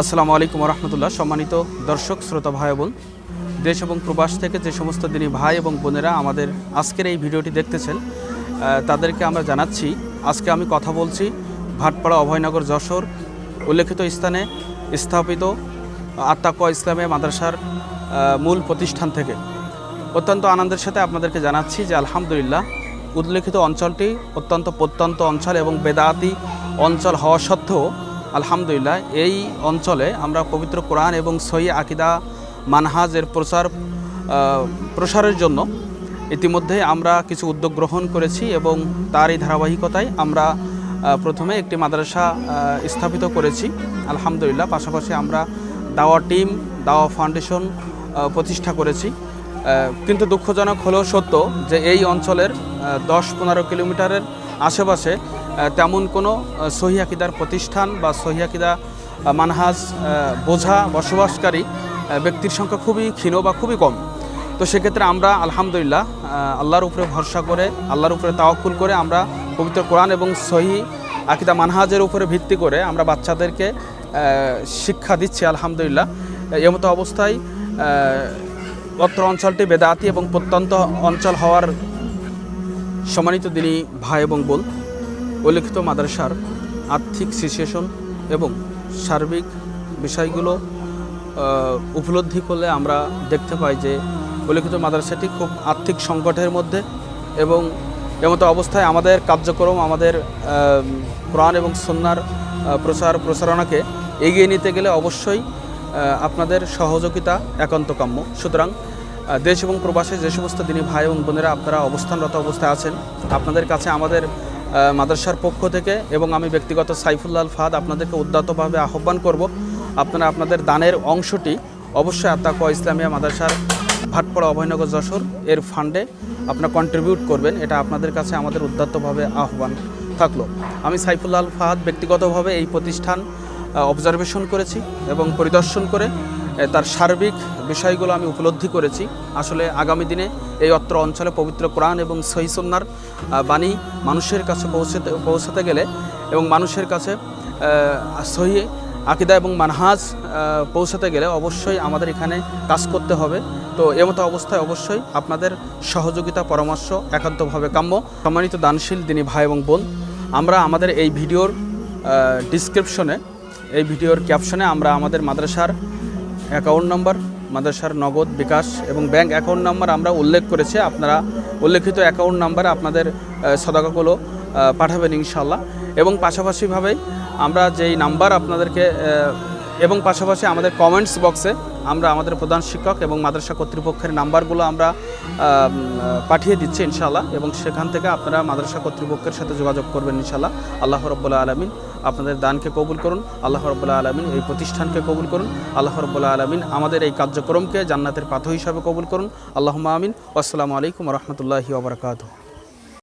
আসসালামু আলাইকুম রহমতুল্লাহ সম্মানিত দর্শক, শ্রোতা ভাই বোন, দেশ এবং প্রবাস থেকে যে সমস্ত দিনী ভাই এবং বোনেরা আমাদের আজকের এই ভিডিওটি দেখতেছেন তাদেরকে আমরা জানাচ্ছি, আজকে আমি কথা বলছি ভাটপাড়া অভয়নগর যশোর উল্লেখিত স্থানে স্থাপিত আত্মাকুয়া ইসলামে মাদ্রাসার মূল প্রতিষ্ঠান থেকে। অত্যন্ত আনন্দের সাথে আপনাদেরকে জানাচ্ছি যে আলহামদুলিল্লাহ উল্লেখিত অঞ্চলটি অত্যন্ত প্রত্যন্ত অঞ্চল এবং বেদাতি অঞ্চল হওয়া সত্ত্বেও আলহামদুলিল্লাহ, এই অঞ্চলে আমরা পবিত্র কোরআন এবং সহি আকিদা, মানহাজের প্রচার প্রসারের জন্য ইতিমধ্যে আমরা কিছু উদ্যোগ গ্রহণ করেছি এবং তার এই ধারাবাহিকতায় আমরা প্রথমে একটি মাদ্রাসা স্থাপিত করেছি। আলহামদুলিল্লাহ, পাশাপাশি আমরা দাওয়া টিম, দাওয়া ফাউন্ডেশন প্রতিষ্ঠা করেছি। কিন্তু দুঃখজনক হলেও সত্য যে এই অঞ্চলের দশ পনেরো কিলোমিটারের আশেপাশে তেমন কোনো আহ, সহি আকিদার প্রতিষ্ঠান বা সহি আকিদা মানহাজ বোঝা বসবাসকারী ব্যক্তির সংখ্যা খুবই ক্ষীণ বা খুবই কম। তো সেক্ষেত্রে আমরা আলহামদুলিল্লাহ আল্লাহর উপরে ভরসা করে আল্লাহর উপরে তাওয়াক্কুল করে আমরা পবিত্র কোরআন এবং সহি আকিদা মানহাজের উপরে ভিত্তি করে আমরা বাচ্চাদেরকে শিক্ষা দিচ্ছি আলহামদুলিল্লাহ। এমতো অবস্থায় অত্র অঞ্চলটি বেদাতি এবং প্রত্যন্ত অঞ্চল হওয়ার সম্মানিত দিনী ভাই এবং বোন উল্লেখিত মাদ্রাসার আর্থিক সিচুয়েশন এবং সার্বিক বিষয়গুলো উপলব্ধি করলে আমরা দেখতে পাই যে উল্লিখিত মাদ্রাসাটি খুব আর্থিক সংকটের মধ্যে এবং এমতো অবস্থায় আমাদের কার্যক্রম, আমাদের কোরআন এবং সন্ন্যার প্রচার প্রসারণাকে এগিয়ে নিতে গেলে অবশ্যই আপনাদের সহযোগিতা একান্ত কাম্য সুতরাং দেশ এবং প্রবাসে যে সমস্ত দিনী ভাই এবং বোনেরা আপনারা অবস্থানরত অবস্থায় আছেন, আপনাদের কাছে আমাদের মাদ্রাসার পক্ষ থেকে এবং আমি ব্যক্তিগত সাইফুল্লাহ ফাদ আপনাদেরকে উদ্যতভাবে আহ্বান করব। আপনারা আপনাদের দানের অংশটি অবশ্যই আত্মাকুয়া ইসলামিয়া মাদ্রাসার ভাটপাড়া অভয়নগর যশোর এর ফান্ডে আপনারা কন্ট্রিবিউট করবেন, এটা আপনাদের কাছে আমাদের উদ্যতভাবে আহ্বান থাকল। আমি সাইফুল্লাহ ফাহাদ ব্যক্তিগতভাবে এই প্রতিষ্ঠান অবজারভেশন করেছি এবং পরিদর্শন করে তার সার্বিক বিষয়গুলো আমি উপলব্ধি করেছি। আসলে আগামী দিনে এই অত্র অঞ্চলে পবিত্র কোরআন এবং সহিসন্নার বাণী মানুষের কাছে পৌঁছতে, পৌঁছাতে গেলে এবং মানুষের কাছে সহি আকিদা এবং মানহাজ পৌঁছাতে গেলে অবশ্যই আমাদের এখানে কাজ করতে হবে। তো এমতো অবস্থায় অবশ্যই আপনাদের সহযোগিতা, পরামর্শ একান্তভাবে কাম্য। সম্মানিত দানশীল দিনী ভাই এবং বোন, আমরা আমাদের এই ভিডিওর ডিসক্রিপশনে এই ভিডিওর ক্যাপশনে আমরা আমাদের মাদ্রাসার অ্যাকাউন্ট নম্বর, মাদ্রাসার নগদ বিকাশ এবং ব্যাংক অ্যাকাউন্ট নাম্বার আমরা উল্লেখ করেছি। আপনারা উল্লেখিত অ্যাকাউন্ট নাম্বারে আপনাদের সদাকাগুলো পাঠাবেন ইনশাল্লাহ এবং পাশাপাশিভাবে আমরা যেই নাম্বার আপনাদেরকে এবং পাশাপাশি আমাদের কমেন্টস বক্সে আমরা আমাদের প্রধান শিক্ষক এবং মাদ্রাসা কর্তৃপক্ষের নাম্বারগুলো আমরা পাঠিয়ে দিচ্ছি ইনশাল্লাহ এবং সেখান থেকে আপনারা মাদ্রাসা কর্তৃপক্ষের সাথে যোগাযোগ করবেন ইনশাল্লাহ আল্লাহ রব্বুল্লাহ আলমিন আপনাদের দানকে কবুল করুন, আল্লাহ রব্লা আলমিন এই প্রতিষ্ঠানকে কবুল করুন, আল্লাহ রব্লা আলমিন আমাদের এই কার্যক্রমকে জান্নাতের পাথ হিসাবে কবুল করুন। আল্লাহ আমিন। আসসালামু আলাইকুম রহমতুল্লাহি ওবরাকাতু